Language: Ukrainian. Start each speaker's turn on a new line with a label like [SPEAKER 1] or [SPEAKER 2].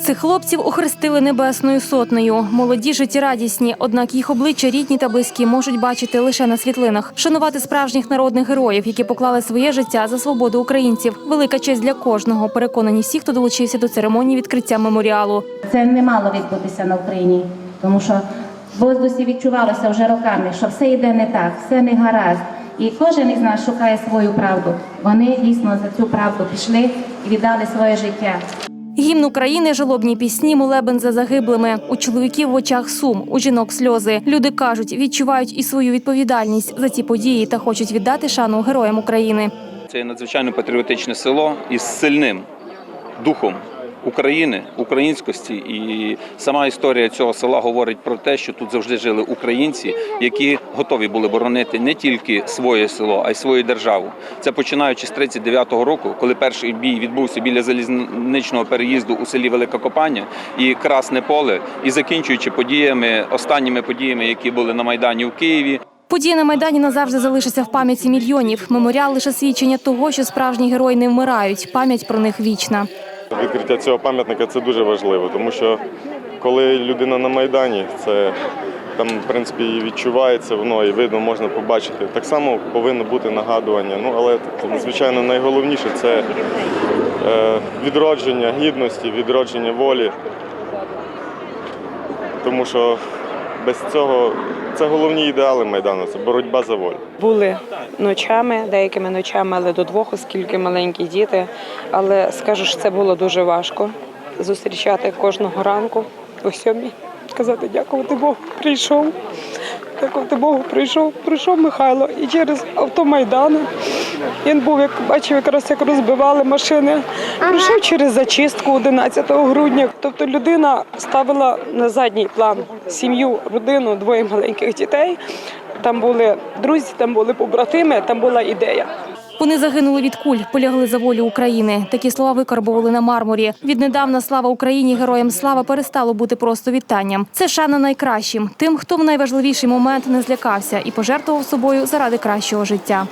[SPEAKER 1] Цих хлопців охрестили небесною сотнею. Молоді життєрадісні, однак їх обличчя рідні та близькі можуть бачити лише на світлинах. Шанувати справжніх народних героїв, які поклали своє життя за свободу українців. Велика честь для кожного. Переконані всі, хто долучився до церемонії відкриття меморіалу.
[SPEAKER 2] Це не мало відбутися на Україні, тому що в воздусі відчувалося вже роками, що все йде не так, все не гаразд. І кожен із нас шукає свою правду. Вони дійсно за цю правду пішли і віддали своє життя.
[SPEAKER 1] Гімн України, жалобні пісні, молебен за загиблими. У чоловіків в очах сум, у жінок сльози. Люди кажуть, відчувають і свою відповідальність за ці події та хочуть віддати шану героям України.
[SPEAKER 3] Це надзвичайно патріотичне село із сильним духом України, українськості. І сама історія цього села говорить про те, що тут завжди жили українці, які готові були боронити не тільки своє село, а й свою державу. Це починаючи з 39-го року, коли перший бій відбувся біля залізничного переїзду у селі Велика Копання і Красне Поле, і закінчуючи подіями, останніми подіями, які були на майдані в Києві.
[SPEAKER 1] Події на майдані назавжди залишаться в пам'яті мільйонів. Меморіал лише свідчення того, що справжні герої не вмирають. Пам'ять про них вічна.
[SPEAKER 4] Відкриття цього пам'ятника це дуже важливо, тому що коли людина на Майдані, це там, в принципі, і відчувається воно, і видно, можна побачити. Так само повинно бути нагадування. Ну, але звичайно найголовніше це е, відродження гідності, відродження волі. Тому що без цього це головні ідеали Майдану, це боротьба за волю.
[SPEAKER 5] Були ночами, деякими ночами, але до двох, оскільки маленькі діти. Але скажу, що це було дуже важко зустрічати кожного ранку о сьомій. Сказати дякувати Богу, прийшов. Дякувати Богу, прийшов. Прийшов Михайло і через автомайдани. Він був, як бачив, якраз як розбивали машини. Прийшов через зачистку 11 грудня. Тобто людина ставила на задній план сім'ю, родину, двоє маленьких дітей. Там були друзі, там були побратими, там була ідея.
[SPEAKER 1] Вони загинули від куль, полягли за волю України. Такі слова викарбували на мармурі. Віднедавна слава Україні, героям слава перестало бути просто вітанням. Це шана найкращим, тим, хто в найважливіший момент не злякався і пожертвував собою заради кращого життя.